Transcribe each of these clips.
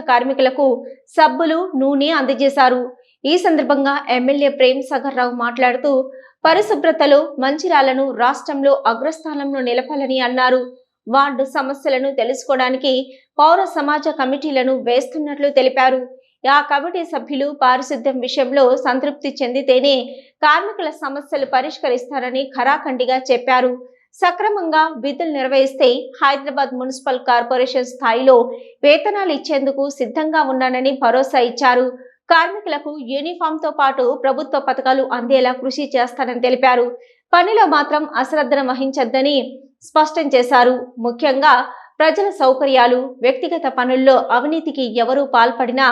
కార్మికులకు సబ్బులు నూనె అందజేశారు. ఈ సందర్భంగా ఎమ్మెల్యే ప్రేమ్ సాగర్ రావు మాట్లాడుతూ పరిశుభ్రతలో మంచిరాలను రాష్ట్రంలో అగ్రస్థానంలో నిలపాలని అన్నారు. వార్డు సమస్యలను తెలుసుకోవడానికి పౌర సమాజ కమిటీలను వేస్తున్నట్లు తెలిపారు. ఆ కమిటీ సభ్యులు పారిశుద్ధ్యం విషయంలో సంతృప్తి చెందితేనే కార్మికుల సమస్యలు పరిష్కరిస్తారని ఖరాఖండిగా చెప్పారు. సక్రమంగా విధులు నిర్వహిస్తే హైదరాబాద్ మున్సిపల్ కార్పొరేషన్ స్థాయిలో వేతనాలు ఇచ్చేందుకు సిద్ధంగా ఉన్నానని భరోసా ఇచ్చారు. కార్మికులకు యూనిఫామ్తో పాటు ప్రభుత్వ పథకాలు అందేలా కృషి చేస్తానని తెలిపారు. పనిలో మాత్రం అశ్రద్ధన వహించొద్దని స్పష్టం చేశారు. ముఖ్యంగా ప్రజల సౌకర్యాలు వ్యక్తిగత పనుల్లో అవినీతికి ఎవరూ పాల్పడినా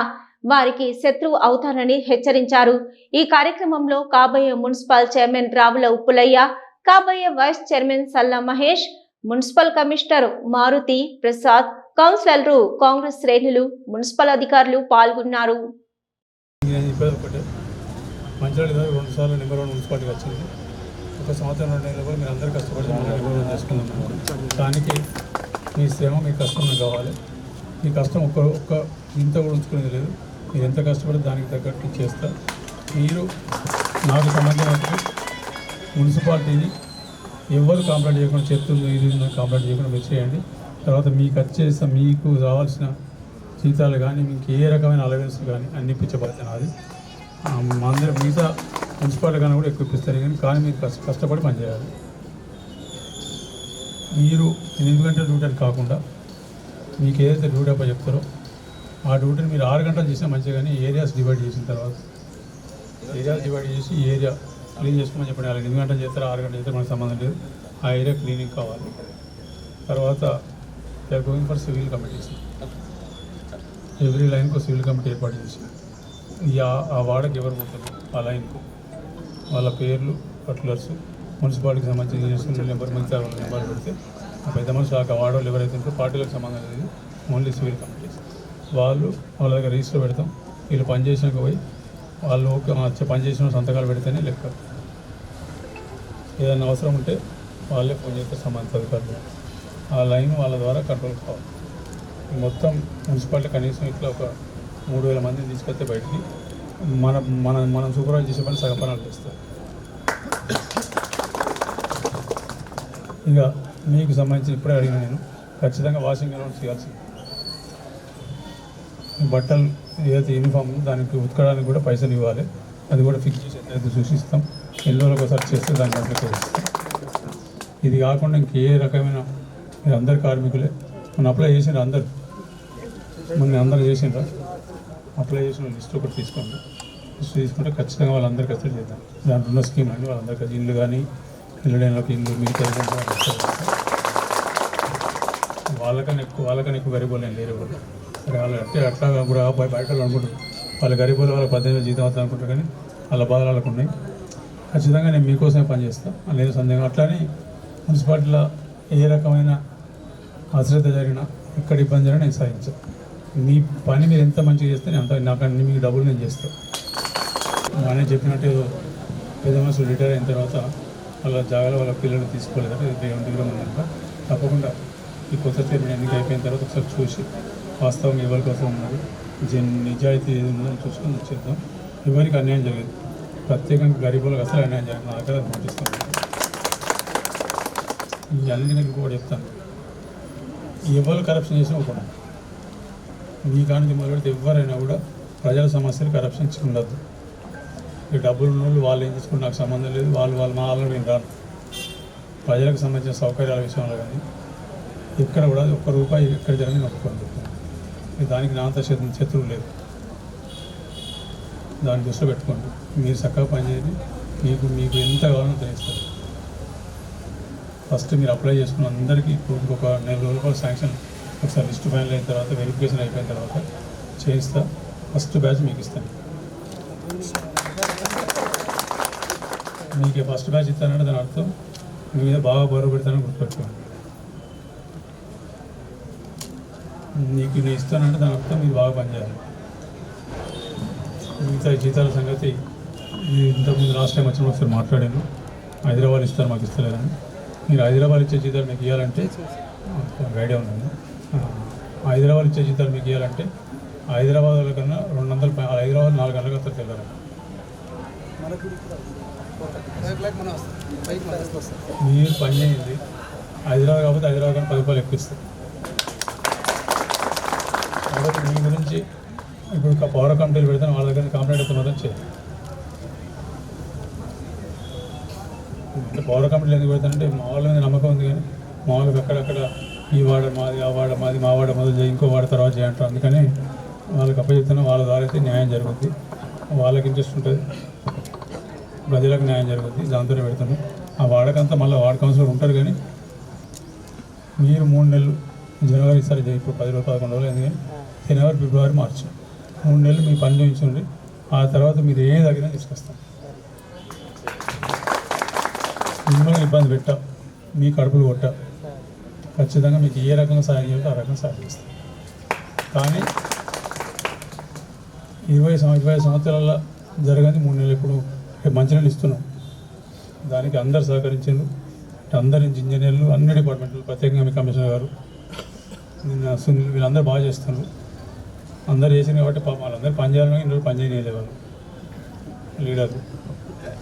వారికి శత్రువు అవుతానని హెచ్చరించారు. ఈ కార్యక్రమంలో కాబోయే మున్సిపల్ చైర్మన్ రావుల ఉప్పులయ్య కాబోయే vice chairman Salla Mahesh municipal commissioner Maruthi Prasad కౌన్సిలర్లు కాంగ్రెస్ శ్రేణులు మున్సిపల్ అధికారులు పాల్గొన్నారు. ఒక సంవత్సరం రెండు నెలలు కూడా మీరు అందరూ కష్టపడి మమ్మల్ని నెంబర్ చేసుకున్నాం దానికి మీ శ్రమ మీ కష్టం కావాలి. మీ కష్టం ఒక్క ఒక్క ఇంత కూడా ఉంచుకునేది లేదు. మీరు ఎంత కష్టపడి దానికి తగ్గట్టు చేస్తారు మీరు నాకు సంబంధించిన మున్సిపాలిటీని ఎవరు కాంప్లైంట్ చేయకుండా చెప్తుంది ఇది ఉందని కాంప్లైంట్ చేయకుండా మీరు చేయండి. తర్వాత మీకు వచ్చేసి మీకు రావాల్సిన జీతాలు కానీ మీకు ఏ రకమైన అలవెన్స్ కానీ అన్ని ఇప్పించబడతాయి నాది. అందరూ మిగతా మున్సిపాలిటీ కన్నా కూడా ఎక్కువ ఇప్పిస్తారు. కానీ కానీ మీరు కష్ట కష్టపడి పనిచేయాలి మీరు ఎనిమిది గంటల డ్యూటీ అని కాకుండా మీకు ఏదైతే డ్యూటీ అప్ప చెప్తారో ఆ డ్యూటీని మీరు ఆరు గంటలు చేసినా మంచిగా కానీ ఏరియాస్ డివైడ్ చేసిన తర్వాత ఏరియాస్ డివైడ్ చేసి ఏరియా క్లీన్ చేసుకోమని చెప్పండి వాళ్ళు ఎనిమిది గంటలు చేస్తారు ఆరు గంటలు చేస్తారు మనకు సంబంధం లేదు. ఆ ఏరియా క్లీనింగ్ కావాలి. తర్వాత they going for civil committees. Every లైన్కు civil committee ఏర్పాటు చేసి ఆ- వాడకి ఎవరు పోతారు? ఆ లైన్కు. వాళ్ళ పేర్లు పర్టికులర్స్ మున్సిపాలిటీకి సంబంధించిన నెంబర్ మిగతా వాళ్ళ నెంబర్ పెడితే ఆ పెద్ద మనుషులు ఆ వార్డు ఎవరైతే ఉంటారో పార్టీలకు సంబంధం లేదు. Only civil committees. వాళ్ళు వాళ్ళ దగ్గర రిజిస్టర్ పెడతాం. వీళ్ళు పనిచేసినాక పోయి వాళ్ళు పనిచేసిన సంతకాలు పెడితేనే లెక్క. ఏదైనా అవసరం ఉంటే వాళ్ళే ఫోన్ చేస్తే సంబంధిత అధికారులు ఆ లైన్ వాళ్ళ ద్వారా కంట్రోల్ కావాలి. మొత్తం మున్సిపాలిటీ కనీసం ఇట్లా ఒక మూడు వేల మందిని తీసుకొస్తే బయటికి మన మన మనం సూపర్వైజ్ చేసే పని సగం పనులు చేస్తారు. ఇక మీకు సంబంధించి ఇప్పుడే అడిగిన నేను ఖచ్చితంగా వాషింగ్ అనౌన్స్ చేయాల్సింది. బట్టలు ఏదైతే యూనిఫామ్ దానికి ఉతకడానికి కూడా పైసలు ఇవ్వాలి. అది కూడా ఫిక్స్ చేసి అయితే సూచిస్తాం ఎన్ని రోజులకు ఒకసారి చేస్తే దాన్ని అప్లికేట్ ఇది కాకుండా ఇంకే రకమైన మీరు అందరు కార్మికులే. మనం అప్లై చేసినారు అందరు. మొన్న అందరు చేసిండ్రా. అప్లై చేసిన లిస్ట్ ఒకటి తీసుకోండి. లిస్ట్ తీసుకుంటే ఖచ్చితంగా వాళ్ళందరికీ వచ్చి చేద్దాం. దాంట్లో ఉన్న స్కీమ్ అండి వాళ్ళందరికీ ఇల్లు కానీ ఇల్లు ఇల్లు మిగతా వాళ్ళకన్నా ఎక్కువ వాళ్ళకన్నా ఎక్కువ గరీబులు నేను లేరు వాళ్ళు సరే వాళ్ళు అంటే అట్లా కూడా బయట వాళ్ళు అనుకుంటారు. వాళ్ళ గరీబులు వాళ్ళ పద్దెనిమిది జీతం అవుతుంది అనుకుంటారు కానీ వాళ్ళ బాధలు వాళ్ళకు ఉన్నాయి. ఖచ్చితంగా నేను మీకోసమే పనిచేస్తాను లేదు సందేహం. అట్లానే మున్సిపాలిటీలో ఏ రకమైన అశ్రద్ధ జరిగినా ఎక్కడ ఇబ్బంది జరిగినా నేను సాధించాను మీ పని మీరు ఎంత మంచిగా చేస్తే నేను అంత నాకు అన్ని మీకు డబ్బులు నేను చేస్తాను ఆయన చెప్పినట్టు పెద్ద మనుషులు రిటైర్ అయిన తర్వాత వాళ్ళ జాగాలో వాళ్ళ పిల్లలు తీసుకోలేదంటే దేవుని దగ్గర ఉన్నాక తప్పకుండా ఈ కొత్త చైర్మన్ ఎన్నిక అయిపోయిన తర్వాత ఒకసారి చూసి వాస్తవం ఎవరికోసం ఉన్నది నిజాయితీ ఏది ఉన్నదని చూసుకొని చేద్దాం ఎవరికి అన్యాయం జరిగింది. ప్రత్యేకంగా గరీబులకు అసలు అన్యాయం జరిగింది నా దగ్గర మాటిస్తాను ఈ కూడా చెప్తాను. ఎవరు కరప్షన్ చేసినా కూడా మీ కానీ మొదలు పెడితే ఎవరైనా కూడా ప్రజల సమస్యలు కరప్షన్ ఉండద్దు ఈ డబ్బులు ఉన్న వాళ్ళు వాళ్ళు ఏం తీసుకుని నాకు సంబంధం లేదు వాళ్ళు వాళ్ళు మా వాళ్ళు రాను. ప్రజలకు సంబంధించిన సౌకర్యాల విషయంలో కానీ ఇక్కడ కూడా ఒక్క రూపాయి ఎక్కడ జరగని ఒప్పుకోండి దానికి నా అంత శత్రువు లేదు. దాన్ని దృష్టిలో పెట్టుకోండి. మీరు చక్కగా పనిచేయండి మీకు మీకు ఎంత కావాలో తెలియస్తారు ఫస్ట్ మీరు అప్లై చేసుకున్న అందరికీ ఇప్పుడు ఒక నెల రోజుల శాంక్షన్ ఒకసారి లిస్ట్ ఫైనల్ అయిన తర్వాత వెరిఫికేషన్ అయిపోయిన తర్వాత చేయిస్తా. ఫస్ట్ బ్యాచ్ మీకు ఇస్తాను. మీకు ఫస్ట్ బ్యాచ్ ఇస్తానంటే దాని అర్థం మీ మీద బాగా బరువు పెడతానని గుర్తుపెట్టుకోండి. నీకు నేను ఇస్తానంటే దాని అర్థం మీరు బాగా పనిచేయాలి. మిగతా జీతాల సంగతి ఇంతకుముందు లాస్ట్ టైం వచ్చిన ఒకసారి మాట్లాడాను. హైదరాబాద్ ఇస్తారు మాకు ఇస్తలేదని మీరు హైదరాబాద్ ఇచ్చే జీతాలు మీకు ఇవ్వాలంటే ఒక ఐడియా ఉన్నాను హైదరాబాద్ ఇచ్చే జీతాలు మీకు ఇవ్వాలంటే హైదరాబాద్ కన్నా రెండు వందల హైదరాబాద్ నాలుగు గంటలకు వస్తారు తెల్లారు మీరు పని చేయండి. హైదరాబాద్ కాకపోతే హైదరాబాద్ కన్నా పది రూపాయలు ఎక్కిస్తారు కాబట్టి మీ గురించి ఇప్పుడు పవర్ కంపెనీలు పెడతాను వాళ్ళ దగ్గర కంప్లైంట్ అయితే మాత్రం చేయాలి పవర్ కంపెనీలు ఎందుకు పెడతానంటే మా వాళ్ళ మీద నమ్మకం ఉంది కానీ మా వాళ్ళకి అక్కడక్కడ ఈ వాడ మాది ఆ వాడ మాది మా వాడ మొదలు చేయి ఇంకో వాడ తర్వాత చేయంటారు అందుకని వాళ్ళకి అప్పచెప్తున్నా వాళ్ళ ద్వారా అయితే న్యాయం జరుగుద్ది. వాళ్ళకి ఇంట్రెస్ట్ ఉంటుంది. ప్రజలకు న్యాయం జరుగుద్ది. దాంతోనే పెడతాను ఆ వాడకంతా మళ్ళీ వార్డ్ కౌన్సిలర్ ఉంటారు కానీ మీరు మూడు నెలలు జనవరి సరే ఇప్పుడు పది రోజులు పదకొండు రోజులు ఎందుకని జనవరి ఫిబ్రవరి మార్చి. మూడు నెలలు మీ పని చూపించండి. ఆ తర్వాత మీరు ఏ తగినా తీసుకొస్తాం. మిమ్మల్ని ఇబ్బంది పెట్టా. మీ కడుపులు కొట్టా. ఖచ్చితంగా మీకు ఏ రకంగా సాయం చేయాలో ఆ రకంగా సాయం చేస్తాం. కానీ ఇరవై ఇరవై సంవత్సరాల జరగని మూడు నెలలు ఇప్పుడు మంచినీళ్ళు ఇస్తున్నాం. దానికి అందరు సహకరించారు అందరి ఇంజనీర్లు అన్ని డిపార్ట్మెంట్లు ప్రత్యేకంగా మీ కమిషనర్ గారు నిన్న సునీల్ వీళ్ళందరూ బాగా చేస్తున్నారు. అందరు చేసింది కాబట్టి పాపం వాళ్ళందరూ పని చేయాలని పనిచేయలేదు పని వాళ్ళు లీడర్లు.